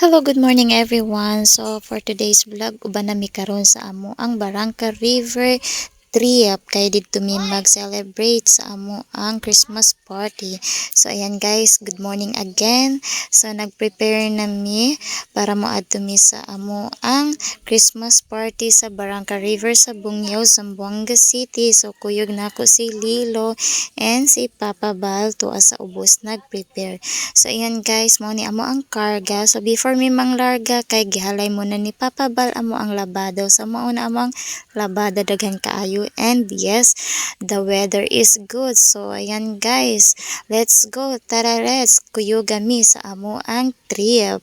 Hello, good morning everyone. So for today's vlog, uban na mi karon sa amo ang Barangka River trip kay didto mi mag-celebrate sa amo ang Christmas party. So ayan guys, good morning again. So nag-prepare na mi para moadto mi sa amo ang Christmas party sa Barangka River sa Bungyaw, Zamboanga City. So kuyog na ako si Lilo and si Papa Bal to sa ubos nag-prepare. So ayan guys, mo ni amo ang karga. So before mi manglarga kay gihalay mo na ni Papa Bal amo ang labado. So mao na amo ang labada daghan kaayo and yes, the weather is good. So ayan guys, let's go. Tara let's kuyuga mi sa amo ang trip.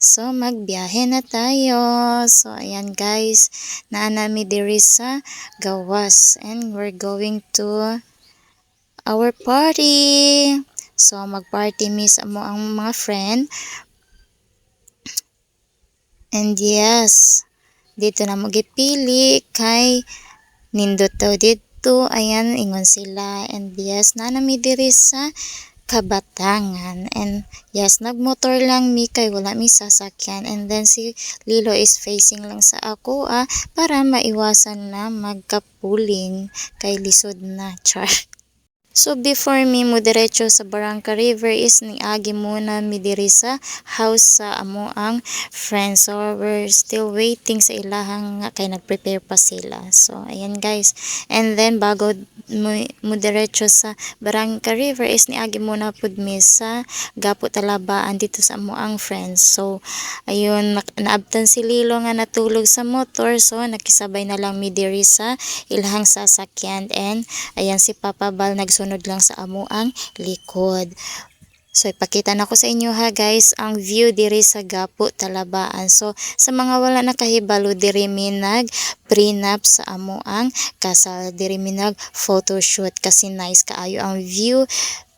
So, magbiyahe na tayo. So, ayan guys, naanami diri sa gawas. And we're going to our party. So, mag-party miss mo ang mga friend. And yes, dito na magipili kay nindot daw dito. Ayan, ingon sila. And yes, nanami diri sa kabatangan. And yes, nagmotor lang mi kay wala mi sasakyan. And then si Lilo is facing lang sa ako ah, para maiwasan na magkapuling kay lisod na. Char. So before mi mo diretso sa Barangka River is niagi muna mi diri sa house sa amo ang friends. So we're still waiting sa ilahang nga kay nagprepare pa sila. So ayan guys. And then bago mo, mo diretso sa Barangka River is niagi muna pud mi sa Gapo Talabaan dito sa amo ang friends. So ayun naabtan si Lilo nga natulog sa motor. So nakisabay na lang mi diri sa ilahang sasakyan and ayan si Papa Bal nagsunod lang sa amo ang likod. So ipakita na ko sa inyo ha guys ang view diri sa Gapo Talabaan. So sa mga wala nakahibalo diri mi nag prenup sa amo ang kasal diri mi nag photoshoot kasi nice kaayo ang view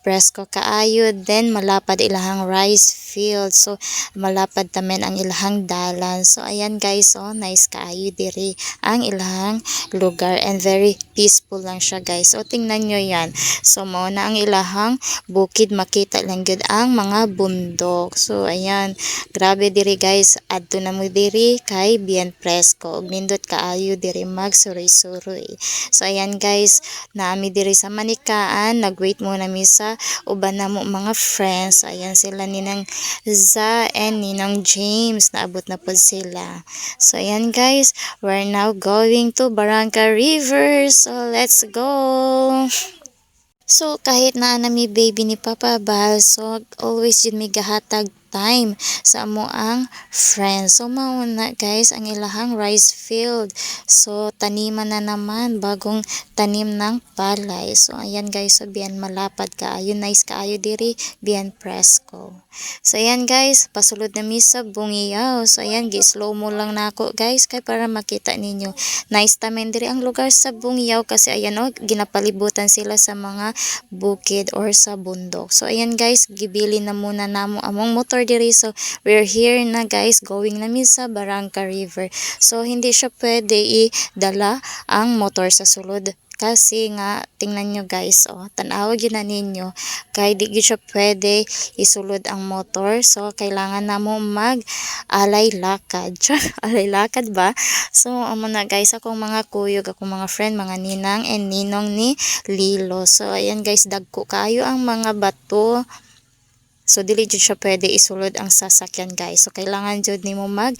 presko kaayo then malapad ilahang rice field. So malapad tamen ang ilahang dalan. So ayan guys oh nice kaayo diri ang ilahang lugar and very peaceful lang siya guys. So tingnan nyo yan. So mao na ang ilahang bukid makita lang gyud ang mga bundok. So ayan grabe diri guys. Adto na mo diri kay bien presko. Ug nindot kaayo diri mag suroy-suroy so ayan guys naami diri sa manikaan. Nagwait muna mi sa uban na mo mga friends? Ayan sila ninang Za and ninang James. Naabot na po sila. So ayan guys. We're now going to Barangka River so let's go. So, kahit na nami baby ni Papa Bal, so always yun may gahatag time sa amo ang friends. So, mauna guys, ang ilahang rice field. So, taniman na naman, bagong tanim ng palay. So, ayan guys, so biyan malapad kaayo, nice kaayo diri, biyan presko. So, ayan guys, pasulod na mi sa bungiyaw. So, ayan, gi-slow mo lang na ako guys, kay para makita ninyo. Nice tamen diri ang lugar sa bungiyaw kasi ayan o, ginapalibutan sila sa mga bukid or sa bundok. So, ayan guys, gibili na muna namo among motor diri. So, we're here na guys, going namin sa Barangka River. So, hindi siya pwede i-dala ang motor sa sulod. Kasi nga, tingnan nyo guys, oh, tanawa yun na ninyo. Kay di gyud siya pwede isulod ang motor. So, kailangan na mo mag alay lakad. Alay lakad ba? So, amo na guys, akong mga kuyog, akong mga friend, mga ninang and ninong ni Lilo. So, ayan guys, dagko kayo ang mga bato. So, dili jud siya pwede isulod ang sasakyan guys. So, kailangan jud nimo mag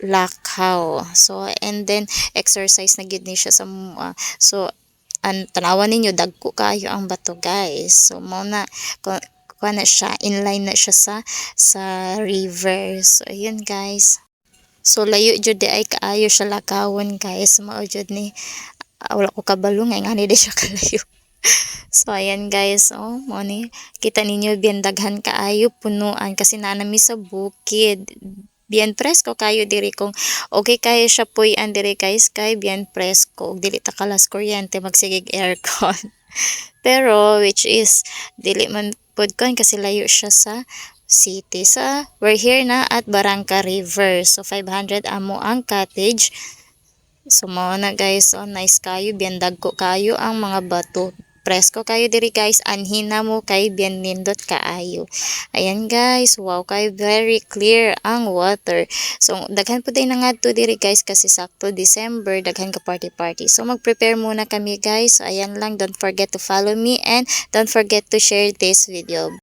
lakaw. So, and then, exercise na gid ni siya sa mua. So, an tanawan ninyo dagko kayo ang bato guys so mo na ko na siya inline na siya sa sa river so ayun guys so layo jud di ay kaayo siya lakawon guys mao jud ni ah, wala ko kabalo nga ngani di siya kalayo So ayan guys, oh, mo ni kita ninyo bien daghan kaayo punuan kasi nanami sa bukid. Bien presko kayo diri kung okay kayo siya puy-an diri guys kay bien presko ug dili ta kalas kuryente magsigig aircon. Pero which is dili man pud kon kasi layo siya sa city. Sa we're here na at Barangka River. So 500 amo ang cottage. So mao na guys, oh nice kayo, biyan dagko kayo ang mga bato presko kayo diri guys. Anhina mo kay nindot kaayo. Ayan guys. Wow kay very clear ang water. So daghan po tayo nangadto diri guys kasi sakto December daghan ka party party so mag-prepare muna kami guys. Ayan lang. Don't forget to follow me and don't forget to share this video